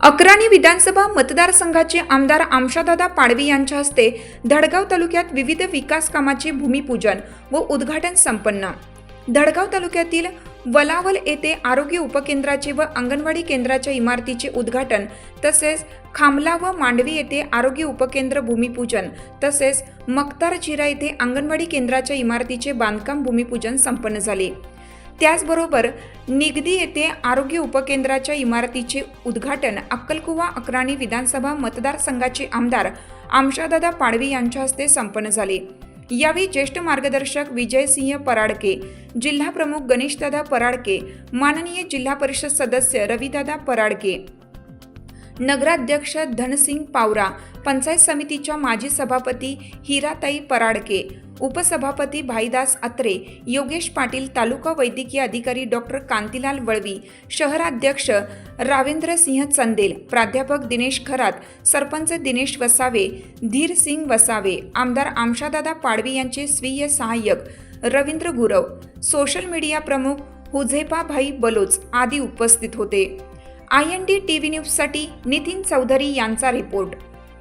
अकराणी विधानसभा मतदारसंघाचे आमदार आमशादादा पाडवी यांच्या हस्ते धडगाव तालुक्यात विविध विकास कामाचे भूमिपूजन व उद्घाटन संपन्न. धडगाव तालुक्यातील वलावल येथे आरोग्य उपकेंद्राचे व अंगणवाडी केंद्राच्या इमारतीचे उद्घाटन तसेच खामला व मांडवी येथे आरोग्य उपकेंद्र भूमिपूजन तसेच मक्तार झिरा येथे अंगणवाडी केंद्राच्या इमारतीचे बांधकाम भूमिपूजन संपन्न झाले. त्याचबरोबर निगदी येथे आरोग्य उपकेंद्राच्या इमारतीचे उद्घाटन अक्कलकुवा अकराणी विधानसभा मतदारसंघाचे आमदार आमशादादा पाडवी यांच्या हस्ते संपन्न झाले. यावेळी ज्येष्ठ मार्गदर्शक विजयसिंह पराडके जिल्हा प्रमुख गणेशदादा पराडके माननीय जिल्हा परिषद सदस्य रविदादा पराडके नगराध्यक्ष धनसिंग पावरा पंचायत समितीच्या माजी सभापती हिराताई पराडके उपसभापती भाईदास अत्रे योगेश पाटील तालुका वैद्यकीय अधिकारी डॉक्टर कांतीलाल वळवी शहराध्यक्ष रावेंद्र सिंह चंदेल प्राध्यापक दिनेश खरात सरपंच दिनेश वसावे धीर सिंग वसावे आमदार आमशादादा पाडवी यांचे स्वीय सहाय्यक रवींद्र गुरव सोशल मीडिया प्रमुख हुझेपा भाई बलोच आदी उपस्थित होते. I N D T V न्यूजसाठी नितीन चौधरी यांचा रिपोर्ट.